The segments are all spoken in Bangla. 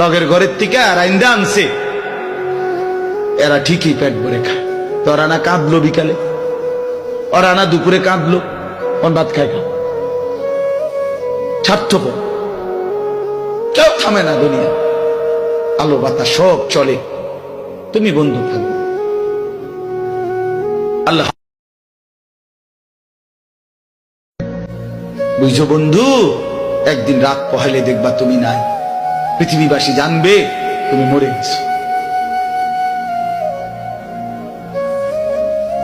লগের ঘরের থেকে আর আইন্দা আনছে। এরা ঠিকই পেট ভরে খায়। তোরা না কাঁদলো বিকালে। ওরা না দুপুরে কাঁদলো কোন ভাত খায় খা স্বার্থপর কেউ থামে না দুনিয়া। আলো বাতা সব চলে। তুমি বন্ধু থাকবে আল্লাহ। বুঝছ বন্ধু, একদিন রাত পহেলে দেখবা তুমি নাই। পৃথিবীবাসী জানবে, তুমি মরে গেছো।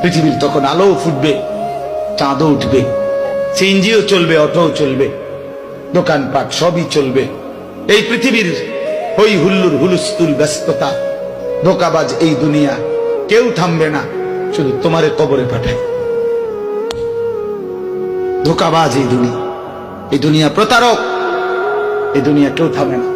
পৃথিবীর তখন আলো ফুটবে, চাঁদও উঠবে, সিএনজিও চলবে, অটোও চলবে, দোকানপাট সবই চলবে। এই পৃথিবীর হই হুল্লুর হুলুস্তুল ব্যস্ততা, ধোকাবাজ এই দুনিয়া, কেউ থামবে না, শুধু তোমারে কবরে পাঠায় ধোকাবাজ এই দুনিয়া এই দুনিয়া প্রতারক, এই দুনিয়া কেউ থামে না।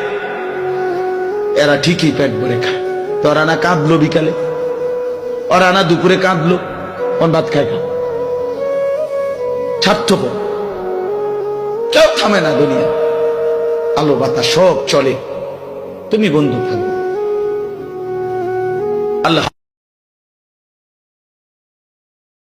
এরা ঠিকই পেট ভরে খায়। তো না কাঁদলো বিকালে। ওরা না দুপুরে কাঁদলো অন ভাত খায় খা স্বার্থপর কেউ থামে না দুনিয়া। আলো বাতা সব চলে। তুমি বন্ধু থাকবে। আল্লাহ